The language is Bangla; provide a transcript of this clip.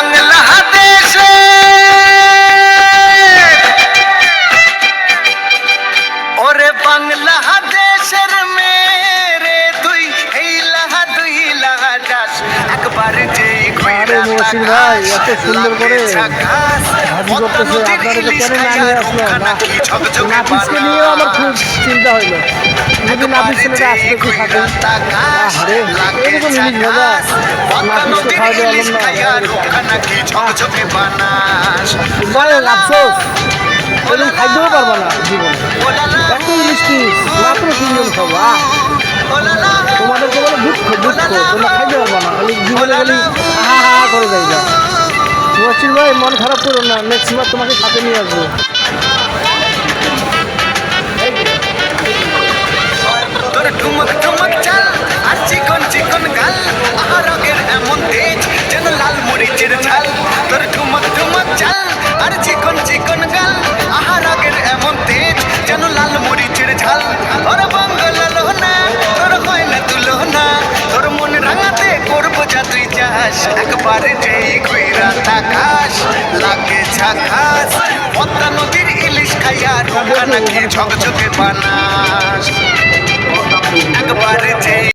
বাংলাদেশে। ওরে বাংলাদেশের মেরে তুই এই লাহা দুই লাহা যাস একবার যে ভাই এত সুন্দর করে। ভাজি করতেছে আপনারা তো কেন না নিয়ে আসলো নাফিসকে নিয়েও আমার খুব চিন্তা হইল। যদি নাফিস ছেলেটা আসতে কি থাকে আরে এরকম ইলিশ ভাজা। নাফিসকে খাওয়া দেওয়া না। আফসোস। এরকম খাইতেও পারব না জীবনে। এত ইলিশ মাত্র তিনজন খাব আহ। তোমাদেরকে বলে দুঃখ দুঃখ। তোমরা খাইতে পারব না। খালি জীবনে খালি হা হা করে যাই মহসিন ভাই মন খারাপ করো না। নেক্সট বার তোমাকে সাথে নিয়ে আসব। তুই যাস, একবার যেই কইরা তাকাস, লাগে ঝাকাস, পদ্মা নদীর ইলিশ খাইয়া রোকা নাকি ঝকঝকে বানাস। একবার